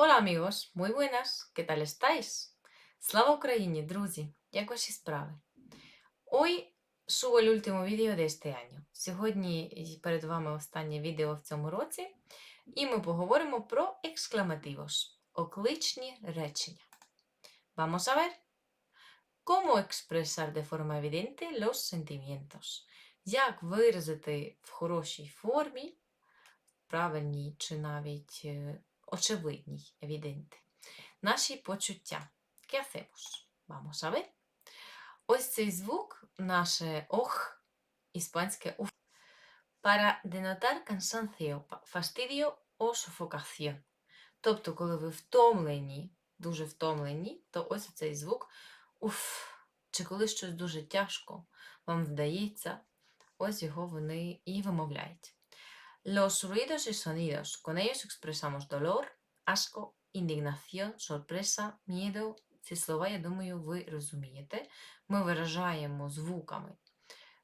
Hola amigos, muy buenas, ¿qué tal estáis? Слава Україні, друзі! Як ваші справи? Hoy subo el último vídeo de este año. Сьогодні перед вами останнє відео в цьому році, і ми поговоримо про exclamativos, окличні речення. Vamos a ver cómo expresar de forma evidente los sentimientos. Як виразити в хорошій формі, правильній чи навіть е, очевидній, evidente, наші почуття. ¿Qué hacemos? Vamos a ver. Ось цей звук, наше ох, іспанське уф, para denotar cansancio, fastidio o sofocación. Тобто, коли ви втомлені, дуже втомлені, то ось цей звук уф. Чи коли щось дуже тяжко вам вдається, ось його вони і вимовляють. Los ruidos y sonidos. Con ellos expresamos dolor, asco, indignación, sorpresa, miedo. Ці слова, я думаю, ви розумієте. Ми виражаємо звуками,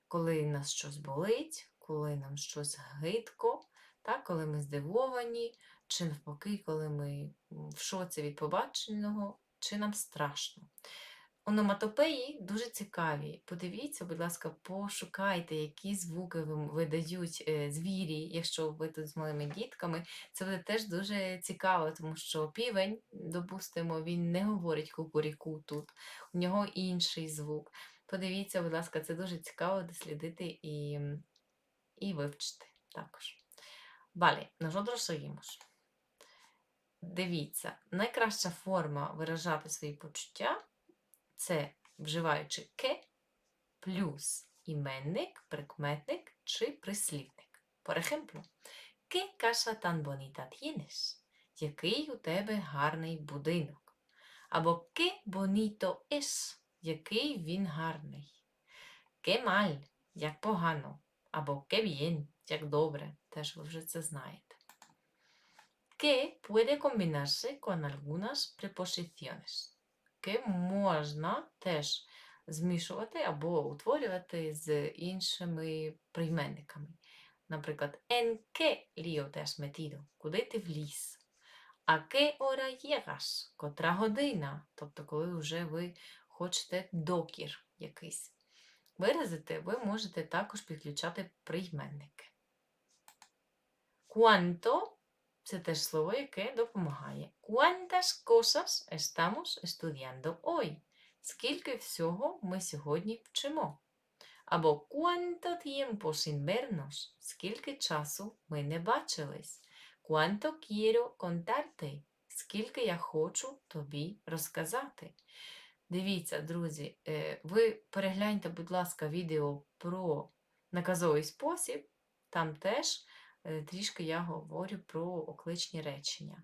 коли нас щось болить, коли нам щось гидко, так, коли ми здивовані, чи навпаки, коли ми в шоці від побаченого, чи нам страшно. Ономатопеї дуже цікаві. Подивіться, будь ласка, пошукайте, які звуки видають е, звірі, якщо ви тут з малими дітками. Це буде теж дуже цікаво, тому що півень, допустимо, він не говорить кукуріку тут, у нього інший звук. Подивіться, будь ласка, це дуже цікаво дослідити і, і вивчити також. Nosotros seguimos. Дивіться, найкраща форма виражати свої почуття це вживаючи ке плюс іменник, прикметник чи прислівник. Ejemplo, ¿qué casa tan bonita tienes? Який у тебе гарний будинок? Або qué bonito es? Який він гарний? Qué mal? Як погано? Або qué bien? Як добре? Теж ви вже це знаєте. Que puede combinarse con algunas preposiciones. Que можна теж змішувати або утворювати з іншими прийменниками. Наприклад, en qué lío te? Куди ти вліз? А qué hora llegas? Котра година? Тобто, коли вже ви хочете докір якийсь виразити, ви можете також підключати прийменники. Cuánto це теж слово, яке допомагає. ¿Cuántas cosas estamos estudiando hoy? Скільки всього ми сьогодні вчимо? Або ¿Cuánto tiempo sin vernos? Скільки часу ми не бачились? ¿Cuánto quiero contarte? Скільки я хочу тобі розказати? Дивіться, друзі, е, ви перегляньте, будь ласка, відео про наказовий спосіб. Там теж трішки я говорю про окличні речення.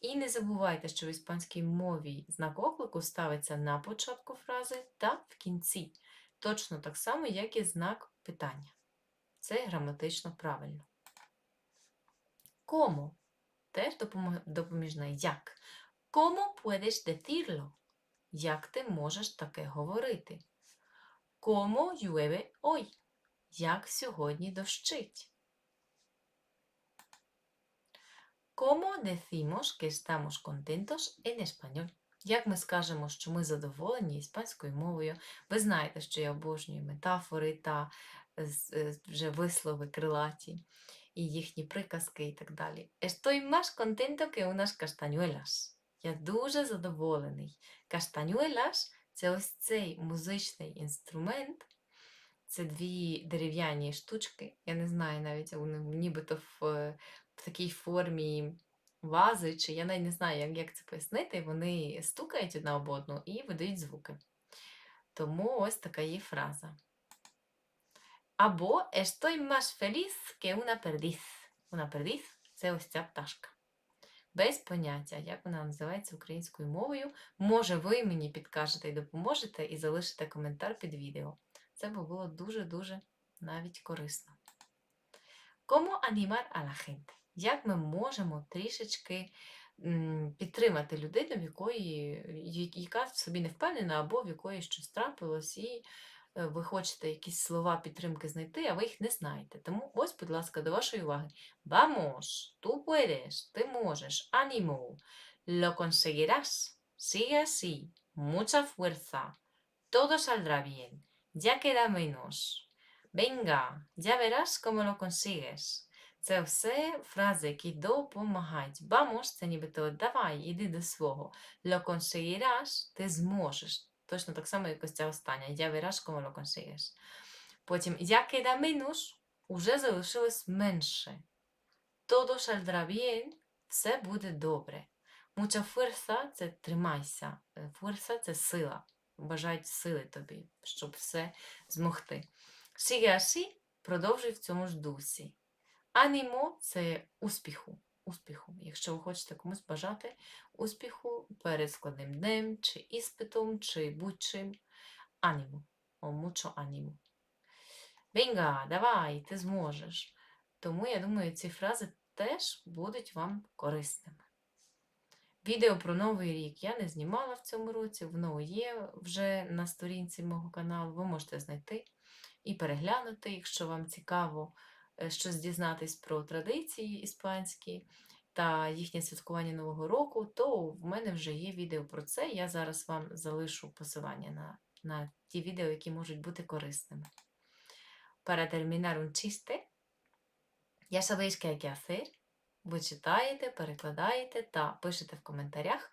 І не забувайте, що в іспанській мові знак оклику ставиться на початку фрази та в кінці. Точно так само, як і знак питання. Це граматично правильно. Кому? Теж допоміжне як. Кому puedes decirlo? Як ти можеш таке говорити? Como llueve hoy? Як сьогодні дощить? ¿Cómo decimos que estamos contentos en español? Як ми скажемо, що ми задоволені іспанською мовою? Ви знаєте, що я обожнюю метафори та е, е, вже вислови крилаті і їхні приказки і так далі. Estoy más contento que unas castañuelas. Я дуже задоволений. Кастанюелас це ось цей музичний інструмент. Це дві дерев'яні штучки. Я не знаю навіть, вони нібито в, е, в такій формі вази, чи я навіть не знаю, як, як це пояснити. Вони стукають одна об одну і видають звуки. Тому ось така є фраза. Або estoy más feliz que una perdiz. Una perdiz – це ось ця пташка. Без поняття, як вона називається українською мовою. Може, ви мені підкажете і допоможете, і залишите коментар під відео. Це би було дуже-дуже навіть корисно. A la gente? Як ми можемо трішечки підтримати людину, в якої, яка в собі не впевнена, або в якої щось трапилось, і е, ви хочете якісь слова підтримки знайти, а ви їх не знаєте. Тому ось, будь ласка, до вашої уваги. Vamos, tú puedes, ти можеш, ánimo, lo conseguirás, sigue así, mucha fuerza, todo saldrá bien, ya queda menos. Venga, ya verás cómo lo consigues. Це все фрази, які допомагають. Vamos – це нібито давай, іди до свого. Lo conseguirás – ти зможеш. Точно так само, як ось ця остання. Ya verás cómo lo consigues. Потім ya queda menos – уже залишилось менше. Todo saldrá bien – все буде добре. Mucha fuerza – це тримайся. Е, Fuerza – це сила. Бажають сили тобі, щоб все змогти. Sigue продовжуй в цьому ж дусі. Анімо це успіху. Успіху. Якщо ви хочете комусь бажати успіху перед складним днем, чи іспитом, чи будь-чим. Анімо. О, мучо анімо. Вінга, давай, ти зможеш. Тому я думаю, ці фрази теж будуть вам корисними. Відео про Новий рік я не знімала в цьому році, воно є вже на сторінці мого каналу. Ви можете знайти і переглянути, якщо вам цікаво щось дізнатись про традиції іспанські та їхнє святкування Нового року, то в мене вже є відео про це. Я зараз вам залишу посилання на, на ті відео, які можуть бути корисними. Para terminar un chiste, ya sabéis qué hay que hacer. Ви читаєте, перекладаєте та пишете в коментарях,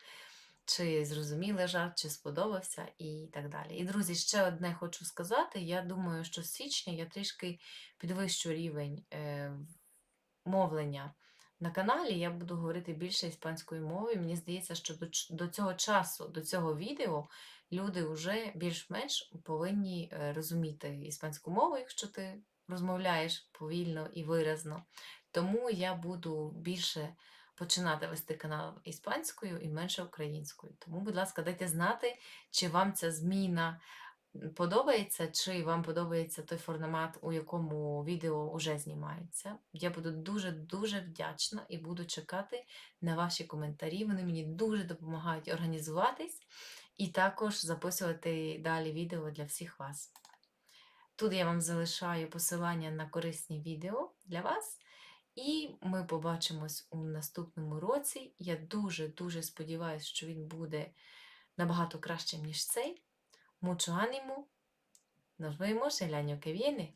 чи зрозуміли жарт, чи сподобався і так далі. І, друзі, ще одне хочу сказати. Я думаю, що з січня я трішки підвищу рівень е, мовлення на каналі. Я буду говорити більше іспанською мовою. Мені здається, що до, до цього часу, до цього відео люди вже більш-менш повинні е, розуміти іспанську мову, якщо ти розмовляєш повільно і виразно. Тому я буду більше починати вести канал іспанською і менше українською. Тому, будь ласка, дайте знати, чи вам ця зміна подобається, чи вам подобається той формат, у якому відео вже знімається. Я буду дуже-дуже вдячна і буду чекати на ваші коментарі. Вони мені дуже допомагають організуватись і також записувати далі відео для всіх вас. Тут я вам залишаю посилання на корисні відео для вас. І ми побачимось у наступному році. Я дуже-дуже сподіваюся, що він буде набагато кращим, ніж цей. Mucho ánimo. Nos vemos el año que.